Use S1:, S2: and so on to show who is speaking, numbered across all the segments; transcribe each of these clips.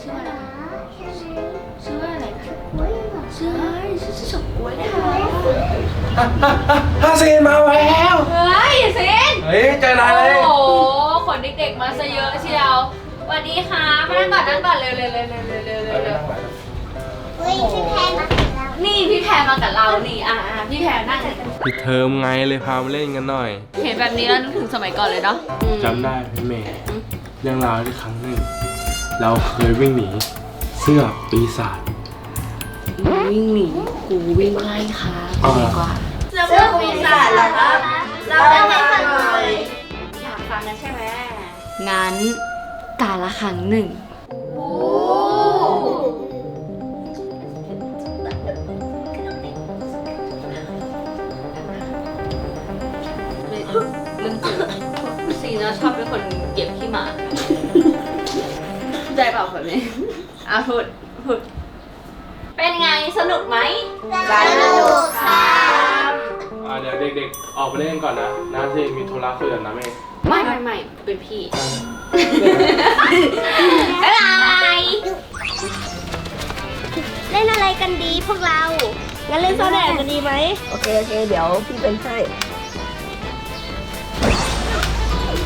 S1: ชื่ออะไรชื่ออะไรชื่ออะไรชื่อชื่อฉกกล้วยค่ะ
S2: ห้าเซนมาแล้ว
S1: เฮ้ยเซน
S2: เฮ้ยเจอนายเลย
S1: โอ้โหขนเด็กๆมาซะเยอะเชียวสวัสดีค่ะมานั่งก่อนนั่งก่อนเร็วๆเร็วๆเร็วๆเร็วๆเร็ว
S3: เฮ้ยพี่แพรมากับเรา
S1: นี่พี่แพรมากับเรานี่อะอะพี่แพรนั่ง
S2: ปิดเทอมไงเลยพามาเล่นกันหน่อย
S1: เห็นแบบนี้แล้วนึกถึงสมัยก่อนเลยเนาะ
S2: จำได้พี่เมย์เรื่องราวที่ครั้งหนึ่ง เราเคยวิ่งหนีเสื้อปีศาจ
S1: วิ่งหนีกูวิ่งไล่ค่ะ
S2: อ่า
S1: ดีกว่า
S3: เสื้อปีศาจเหรอครับเราได้ไหมฟังหน่อย
S1: อยากฟังกันใช่ไหมงั้นกาละครั้งหนึ่งเรื่องจริงซีน่าชอบเป็นคนเก็บขี้หมา ใจเปล่าแบบนี้อะพูดพูดเป็นไงสนุกไหม
S3: สนุกครับ
S2: อ่าเดี๋ยวเด็กๆ ออกไปเล่นก่อนนะนะเจมีธุระคุยกับน้าเมย์
S1: ไม่ไม่ไม่เป็นพี่บ๊ายบาย
S3: เล่นอะไรกันดีพวกเรา งั้นเล่นโซนแดดกันดีไหม
S4: โอเค โอเค เดี๋ยวพี่เป็นให้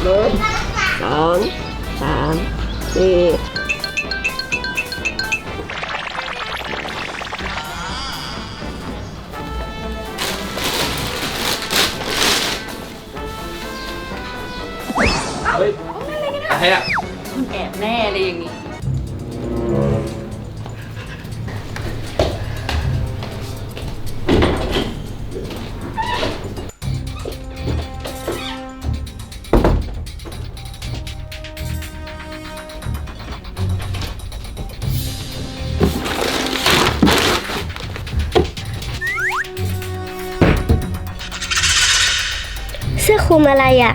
S4: หนึ่งสองสามสี่
S2: รอะ
S1: แอบแน่เลยอย่างนี้
S3: เสื้อคลุมอะไรอะ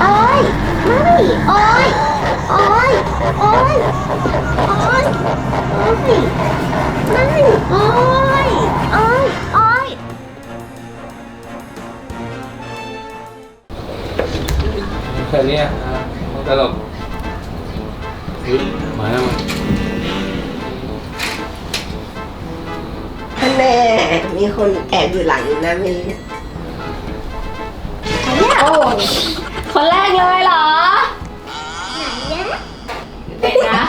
S3: โอ้ยโอ้ยไม่โอ้ยโอ้ยโอ้ยโอ้ยโอ้ยไม่โอ้ยโอ้ยโอ้ย
S2: แค่นี้ตลกเฮ้ยมาแล้วมา
S4: ท่านแน่มีคนแอบอยู่หลังนะมี
S1: โอ้ คนแรกเลยเหรอเด็กนะ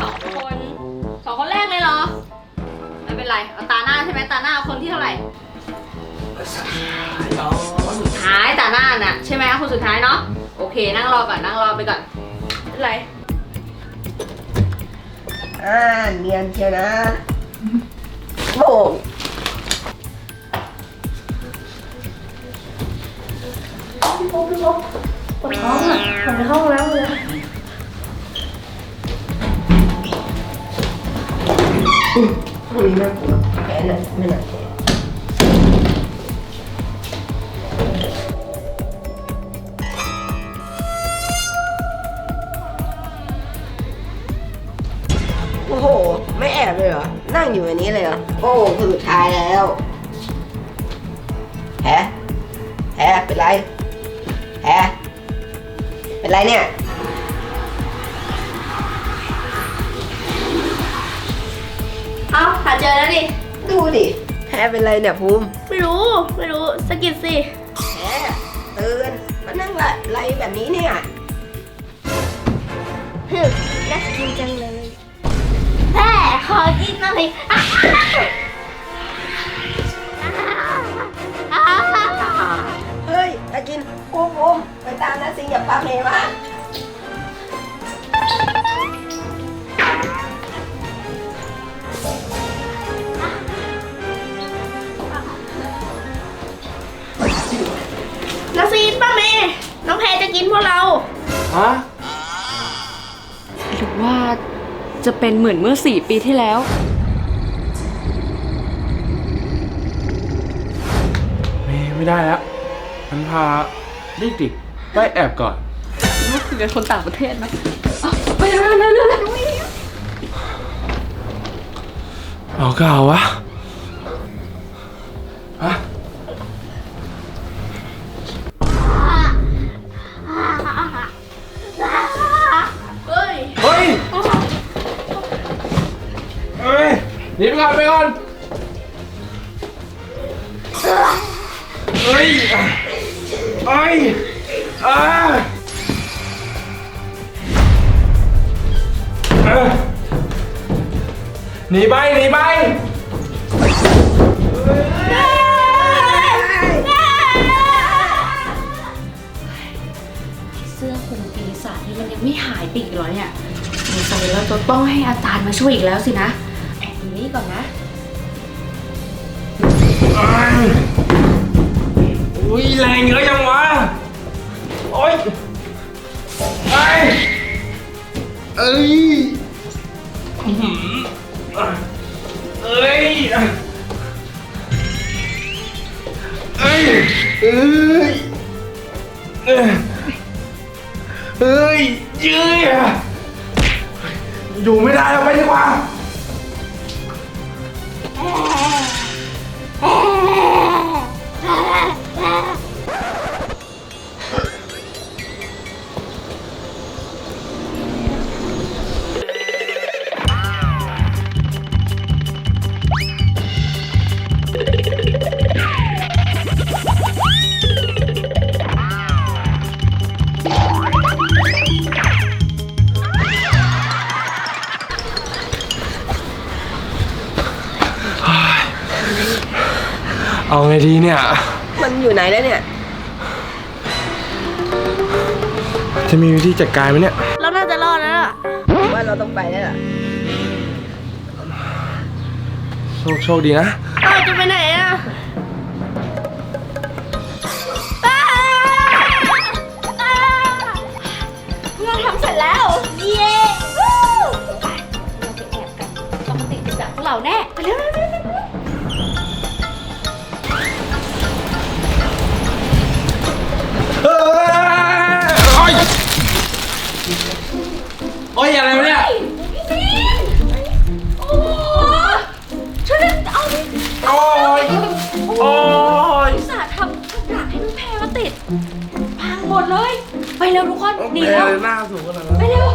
S1: สองคนสองคนแรกเลยเหรอ ไม่เป็นไร เอาตาหน้าใช่ไหมตาหน้าเอาคนที่เท่าไหร่คนสุดท้ายตาหน้าน่ะใช่ไหมคนสุดท้ายเนาะโอเค นั่งรอก่อนนั่งรอไปก่อนไม่เป็นไร
S4: อ่าเนียนเชียวนะโอ้ยพวกนี้น่ากลัวแพ้น่ะไม่น่าแพ้โอ้โห ไม่แอบเลยเหรอ นั่งอยู่อันนี้เลยเหรอ โอ้คือสุดท้ายแล้วแพ้แพ้เป็นไร เป็นไรเนี่ย
S3: เอาหาเจอแล้วดิ
S4: ดูดิแพ้เป็นไรเนี่ยภูมิ
S3: ไม่รู้ ไม่รู้สะกิดสิ
S4: แพ้ตื่นมานั่งละไรแบบนี้เนี่ย
S3: ฮึน่ากินจังเลยแม่ขอกินหน่อย
S4: นา
S3: ซีนป้าเมย์น้องแพรจะกินพวกเรา
S2: ฮะ
S1: จะเป็นเหมือนเมื่อสี่ปีที่แล้ว
S2: ไม่ไม่ได้แล้ว มันพาเด็กๆไปแอบก่อน
S1: นี่คือเป็นคนต่างประเทศนะเอาไปเร็วเร็วเร็วเร็วเร็ว
S2: เอาก็เอาวะฮะ
S1: ย
S2: เฮ้ยอ่าหนีไปหนีไป
S1: เสื้อคลุมปีศาจนี่มันยังไม่หายไปอีกเหรอเนี่ยสงสัยเราจะต้องให้อาจารย์มาช่วยอีกแล้วสินะแอบอยู่นี่ก่อนนะ
S2: อุ้ ยแรงเยอะยังวะ โอ๊ยไอ้เอ้ยอื้อหือเอ้ย เอ้ย เอ้ย เอ้ยเอ้ยยืยอะอยู่ไม่ได้แล้วไปดีกว่า เอาไงดีเนี่ย
S4: มันอยู่ไหนแล้วเนี่ย
S2: จะมีวิธีจัดการไหมเนี่ย
S3: เราน่าจะรอดแล้วล่ะ
S4: ผมว่าเราต้องไปแล้วล่ะ
S2: โชคโชคดีนะ
S3: เราจะไปไหน เร็วทุกคนหนี
S2: แม่
S3: เร็ว
S2: เลยหน้าสูงขนาดนั้น
S3: ไปเร็ว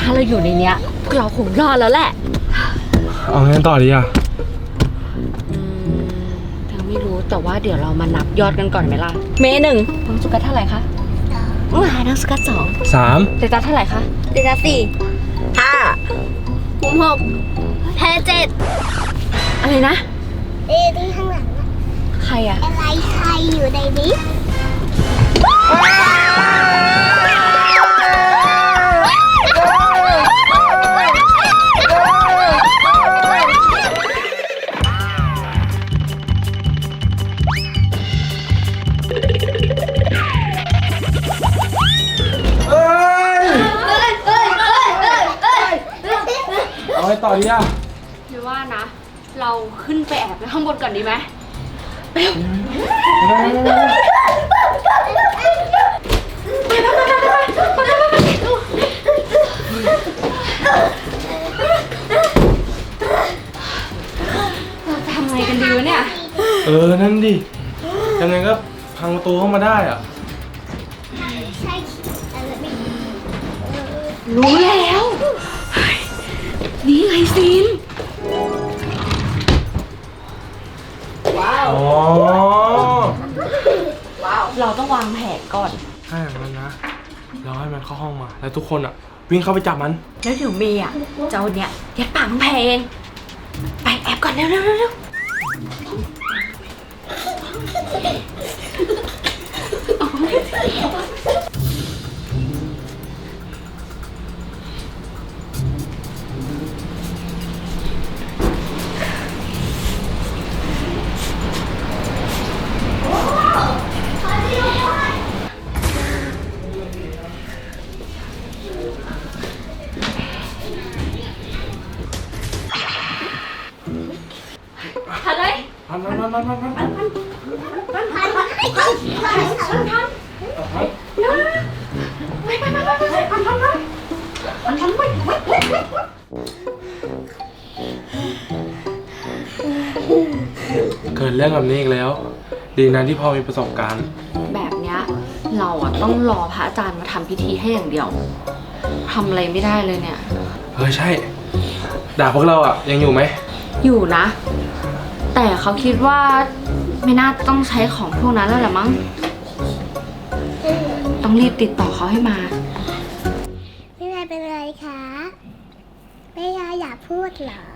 S1: ถ้าเราอยู่ในเนี้ยพวกเราคงรอดแล้วแหละ
S2: เอางั้นต่อดีอะ
S1: แต่ว่าเดี๋ยวเรามานับยอดกันก่อนไหมล่ะ เมย์หนึ่งน้องสุกัสเท่าไหร่คะว้าน้องสุกัสสอง
S2: สาม
S1: เตตัสเท่าไหร่คะ
S3: เดนสี่
S4: ห้า
S3: ผมหกแพรเจ็ด
S1: อะไรนะ
S3: เอ๊ะที่ข้างหลังอะ
S1: ใครอะ
S3: อะไรใครอยู่ในนี้
S1: หรือว่านะ เราขึ้นไปแอบไว้ข้างบนก่อนดีไหมเราจะทำไงกันดีวะเนี่ย
S2: เออ นั่นดิยังไงก็พังประตูเข้ามาได้อะ
S3: รู้
S1: แล้ว นี่ไงซีน
S2: อ๋อ
S1: เราต้องวางแผนก่อน
S2: ถ้าอย่างนั้นนะ เราให้มันเข้าห้องมา แล้วทุกคนอะ วิ่งเข้าไปจับมัน
S1: แล้วเดี๋ยวเมย์อะเจ้าเนี่ยยัดปากน้องแพรเองไปแอบก่อนเร็วเร็
S2: พันพันพันพัน
S3: พันพันพันพันพัน
S2: เกิดเรื่องแบบนี้อีกแล้ว ดีนะที่พ่อมีประสบการณ์
S1: แบบเนี้ยเราอะต้องรอพระอาจารย์มาทำพิธีให้อย่างเดียวทำอะไรไม่ได้เลยเนี่ย
S2: เออใช่ ด่าพวกเราอะ ยังอยู่ไหม
S1: อยู่นะ แต่เขาคิดว่าไม่น่าต้องใช้ของพวกนั้นแล้วแหละมั้ง ต้องรีบติดต่อเขาให้มา
S3: ไม่เป็นไรคะ ไม่ยาอยากพูดเหรอ